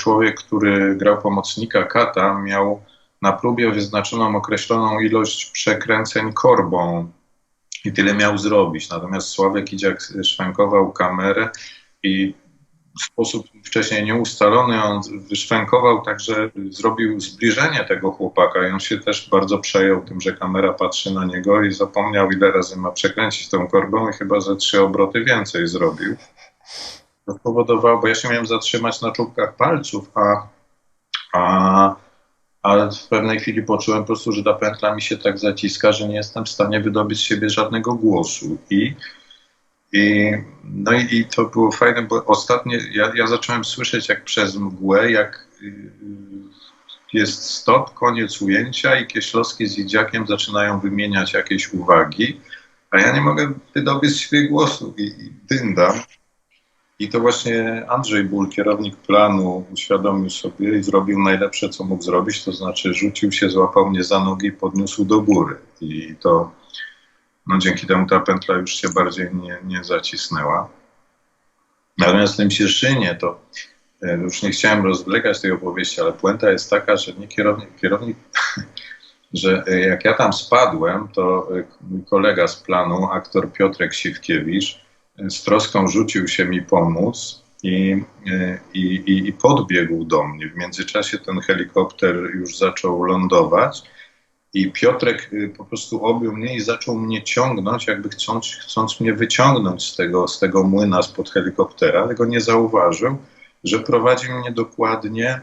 człowiek, który grał pomocnika kata, miał na próbie wyznaczoną określoną ilość przekręceń korbą i tyle miał zrobić. Natomiast Sławek Idziak szwękował kamerę i w sposób wcześniej nieustalony on wyszwękował, także zrobił zbliżenie tego chłopaka i on się też bardzo przejął tym, że kamera patrzy na niego i zapomniał ile razy ma przekręcić tą korbą i chyba ze trzy obroty więcej zrobił. To spowodowało, bo ja się miałem zatrzymać na czubkach palców, a, a, a w pewnej chwili poczułem po prostu, że ta pętla mi się tak zaciska, że nie jestem w stanie wydobyć z siebie żadnego głosu i i, no i, i to było fajne, bo ostatnio ja, ja zacząłem słyszeć jak przez mgłę, jak y, jest stop, koniec ujęcia i Kieślowski z Idziakiem zaczynają wymieniać jakieś uwagi, a ja nie mogę wydobyć z siebie głosu i, i dyndam. I to właśnie Andrzej Ból, kierownik planu, uświadomił sobie i zrobił najlepsze, co mógł zrobić, to znaczy rzucił się, złapał mnie za nogi i podniósł do góry. I to no dzięki temu ta pętla już się bardziej nie, nie zacisnęła. Natomiast w tym Cieszynie to e, już nie chciałem rozwlekać tej opowieści, ale puenta jest taka, że nie kierownik, kierownik że e, jak ja tam spadłem, to e, mój kolega z planu, aktor Piotrek Siwkiewicz, e, z troską rzucił się mi pomóc i, i, i, podbiegł do mnie. W międzyczasie ten helikopter już zaczął lądować. I Piotrek y, po prostu objął mnie i zaczął mnie ciągnąć, jakby chcąc, chcąc mnie wyciągnąć z tego, z tego młyna spod helikoptera, ale go nie zauważył, że prowadzi mnie dokładnie,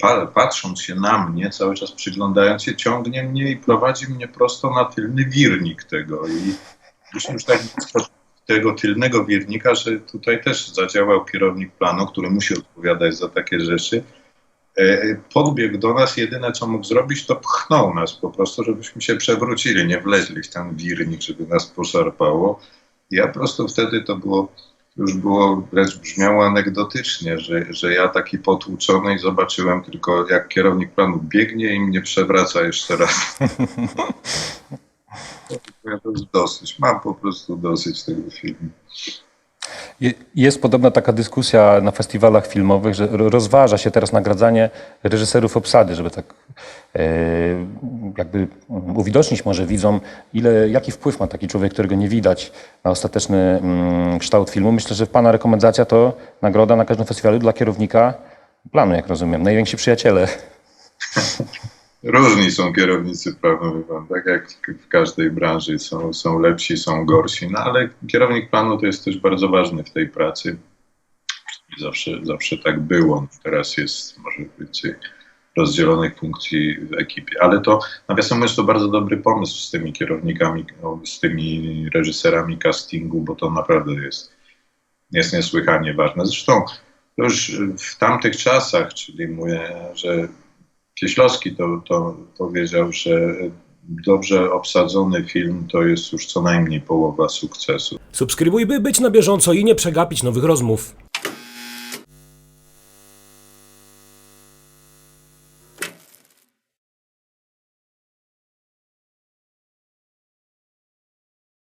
pa, patrząc się na mnie, cały czas przyglądając się, ciągnie mnie i prowadzi mnie prosto na tylny wirnik tego. I już, już tak tego tylnego wirnika, że tutaj też zadziałał kierownik planu, który musi odpowiadać za takie rzeczy e, podbiegł do nas, jedyne co mógł zrobić, to pchnął nas po prostu, żebyśmy się przewrócili, nie wleźli w ten wirnik, żeby nas poszarpało. Ja po prostu wtedy to było, już było, wręcz brzmiało anegdotycznie, że, że ja taki potłuczony i zobaczyłem tylko jak kierownik planu biegnie i mnie przewraca jeszcze raz. Ja to już dosyć, mam po prostu dosyć tego filmu. Je- Jest podobna taka dyskusja na festiwalach filmowych, że ro- rozważa się teraz nagradzanie reżyserów obsady, żeby tak e, jakby uwidocznić może widzom, ile, jaki wpływ ma taki człowiek, którego nie widać na ostateczny mm, kształt filmu. Myślę, że Pana rekomendacja to nagroda na każdym festiwalu dla kierownika planu, jak rozumiem. Najwięksi przyjaciele. Różni są kierownicy wie pan, tak jak w każdej branży są, są lepsi, są gorsi, no ale kierownik planu to jest też bardzo ważny w tej pracy. Zawsze, zawsze tak było. Teraz jest może więcej rozdzielonych funkcji w ekipie. Ale to, nawiasem mówiąc, to bardzo dobry pomysł z tymi kierownikami, no, z tymi reżyserami castingu, bo to naprawdę jest, jest niesłychanie ważne. Zresztą już w tamtych czasach, czyli mówię, że Kieślowski to, to powiedział, że dobrze obsadzony film to jest już co najmniej połowa sukcesu. Subskrybuj, by być na bieżąco i nie przegapić nowych rozmów.